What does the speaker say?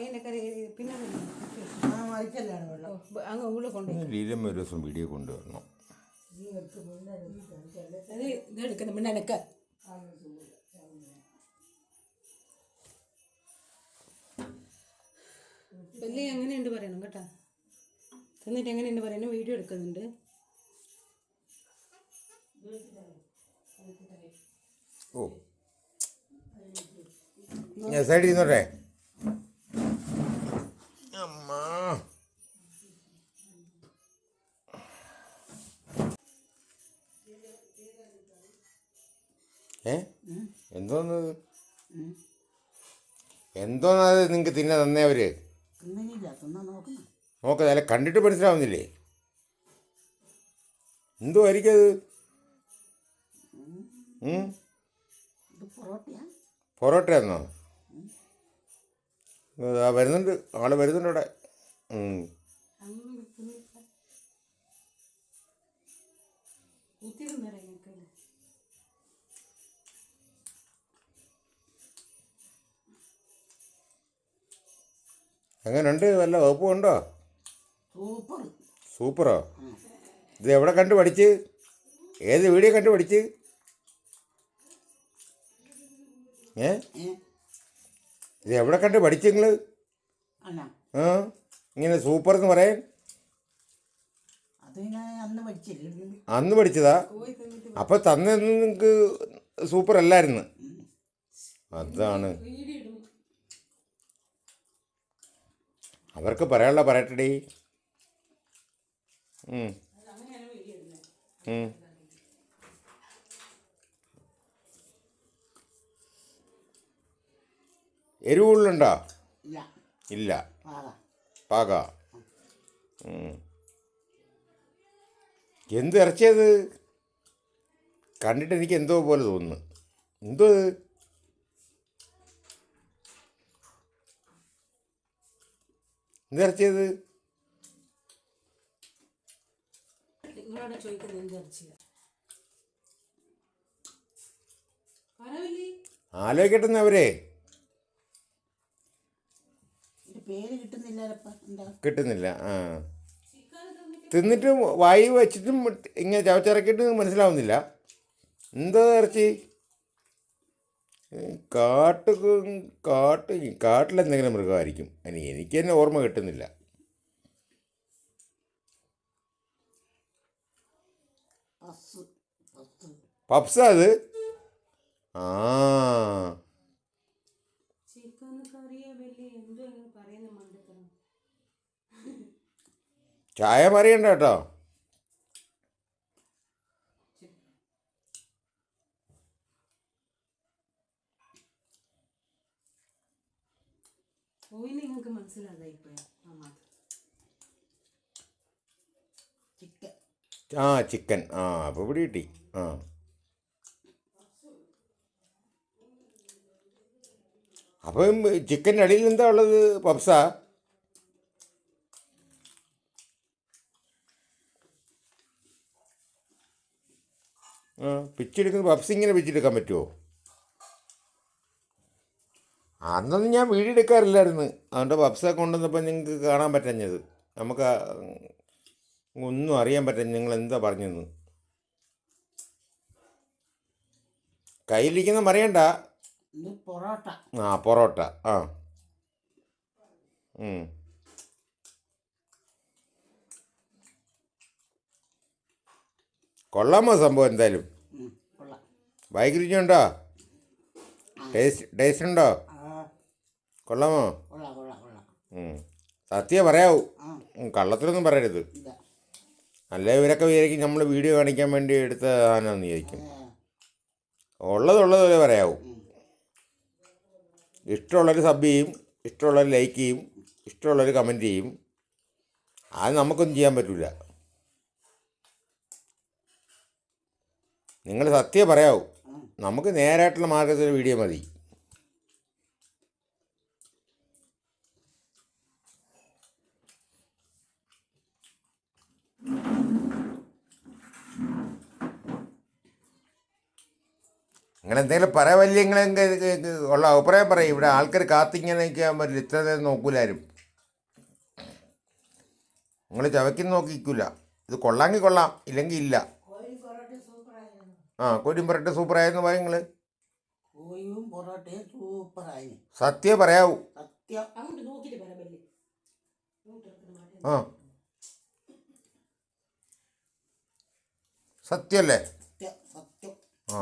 അമ്മേനൊക്കെ പിന്നെ ആ മരിക്കല്ലാണ് വെള്ളം. അങ്ങ് ഉള്ളിൽ കൊണ്ടുപോയി. ലീലമ്മ ഒരു ദിവസം വീഡിയോ കൊണ്ടുവരണം. അത് ഇതെടുക്കണം പിന്നെ എനക്ക് വലിയ എങ്ങനെയുണ്ട് പറയണം കേട്ടോ. എന്നിട്ട് എങ്ങനെയുണ്ട് പറയണം. വീഡിയോ എടുക്കുന്നുണ്ട്. ഓ. ഞാൻ സൈഡിൽ നിന്നോട്ടെ അമ്മ. ഏ? എന്തോന്നത് എന്തോന്നത് നിങ്ങൾക്ക് തിന്നെ തന്നേ അവർ? തിന്നില്ല നോക്ക് അല്ല കണ്ടിട്ട് മനസ്സിലാവുന്നില്ലേ? എന്തോ ആയിരിക്കും അത്? ഉം? ഇത് പൊറോട്ടയാ. പൊറോട്ടയാന്നോ? വരുന്നുണ്ട്. ആൾ വരുന്നുണ്ട് ഇവിടെ. എങ്ങനെയുണ്ട് വല്ല വകുപ്പുണ്ടോ സൂപ്പറോ? ഇത് എവിടെ കണ്ടു പഠിച്ച്? ഏത് വീഡിയോ കണ്ടു പഠിച്ച്? ഏ? ഇത് എവിടെ കണ്ട് പഠിച്ച് നിങ്ങൾ ആ? ഇങ്ങനെ സൂപ്പർ എന്ന് പറയാൻ? അന്ന് പഠിച്ചതാ? അപ്പൊ തന്നെ നിങ്ങൾക്ക് സൂപ്പർ അല്ലായിരുന്നു? അതാണ്. അവർക്ക് പറയാനുള്ള പറയട്ടെടി. ഉം. ഉം. എരിവുള്ളുണ്ടോ ഇല്ല. ഇല്ല. പാക. എന്ത് ഇറച്ചിയത്? കണ്ടിട്ട് എനിക്ക് എന്തോ പോലെ തോന്നുന്നു. എന്തോ എന്ത് ഇറച്ചിയത്? നിങ്ങളോട് ചോദിക്കുന്നത് എന്ത് ഇറച്ചിയാ? പറവില്ലേ ആലോചിക്കട്ടെ അവരെ. കിട്ടുന്നില്ല. ആ. തിന്നിട്ടും വായി വെച്ചിട്ടും ഇങ്ങനെ ചവച്ചിറക്കിയിട്ട് മനസ്സിലാവുന്നില്ല. എന്താ ഇറച്ചി? കാട്ട് കാട്ട് കാട്ടിലെന്തെങ്കിലും മൃഗമായിരിക്കും. അതിന് എനിക്ക് തന്നെ ഓർമ്മ കിട്ടുന്നില്ല. പസ് പസ് പപ്സ അത്? ആ. ചിക്കൻ കറിയെ വലിയ എന്തോ പറയുന്ന മണ്ടത്തരം? ചായ പറയണ്ട കേട്ടോ. നിങ്ങൾക്ക് മനസ്സിലാതായി ആ ചിക്കൻ. ആ ചിക്കൻ. ആ അപ്പോൾ ഇവിടെ കിട്ടി. ആ. അപ്പം ചിക്കന്റെ അടിയിൽ എന്താ ഉള്ളത് പപ്സാ? പിച്ചെടുക്കുന്ന പപ്സിങ്ങനെ പിച്ചെടുക്കാൻ പറ്റുമോ അന്നൊന്നും ഞാൻ വീഡിയോ എടുക്കാറില്ലായിരുന്നു. അതുകൊണ്ട് പപ്സൊക്കെ കൊണ്ടുവന്നപ്പോൾ നിങ്ങൾക്ക് കാണാൻ പറ്റഞ്ഞത്. നമുക്ക് ഒന്നും അറിയാൻ പറ്റും നിങ്ങൾ എന്താ പറഞ്ഞെന്ന്. കയ്യിലിരിക്കുന്ന മറിയണ്ട. പൊറോട്ട. ആ പൊറോട്ട. ആ. കൊള്ളാമോ സംഭവം എന്തായാലും? ബൈക്ക് രുചിയുണ്ടോ ടേസ്റ്റ് ടേസ്റ്റ് ഉണ്ടോ? കൊള്ളാമോ. സത്യം പറയാവൂ. കള്ളത്തിലൊന്നും പറയരുത്. നല്ല അല്ല ഇവരൊക്കെ വിചാരിക്കും നമ്മൾ വീഡിയോ കാണിക്കാൻ വേണ്ടി എടുത്ത സാധനമെന്ന് വിചാരിക്കും. ഉള്ളതുള്ളതുപോലെ പറയാവൂ. ഇഷ്ടമുള്ളവർ സബ് ചെയ്യും ഇഷ്ടമുള്ളവർ ലൈക്ക് ചെയ്യും ഇഷ്ടമുള്ളവർ കമന്റ് ചെയ്യും. അത് നമുക്കൊന്നും ചെയ്യാൻ പറ്റില്ല നിങ്ങൾ സത്യം പറയാവൂ. നമുക്ക് നേരായിട്ടുള്ള മാർഗത്തിൽ വീഡിയോ മതി. നിങ്ങൾ എന്തെങ്കിലും പറയാൻ വലിയ ഉള്ള അഭിപ്രായം പറയും. ഇവിടെ ആൾക്കാർ കാത്തിങ്ങനെ നിൽക്കാൻ പറ്റില്ല. ഇത്ര നേരം നോക്കൂലാരും നിങ്ങൾ ചവയ്ക്കുന്ന നോക്കിക്കൂല ഇത് കൊള്ളാമെങ്കിൽ കൊള്ളാം ഇല്ലെങ്കിൽ ഇല്ല. ആ കോരിയും പൊറോട്ട സൂപ്പറായെന്ന് പറയും നിങ്ങൾ കോഴിയും പൊറോട്ടയും സൂപ്പറായി സത്യം പറയാവൂ. സത്യം. ആ. സത്യല്ലേ സത്യം സത്യം. ആ.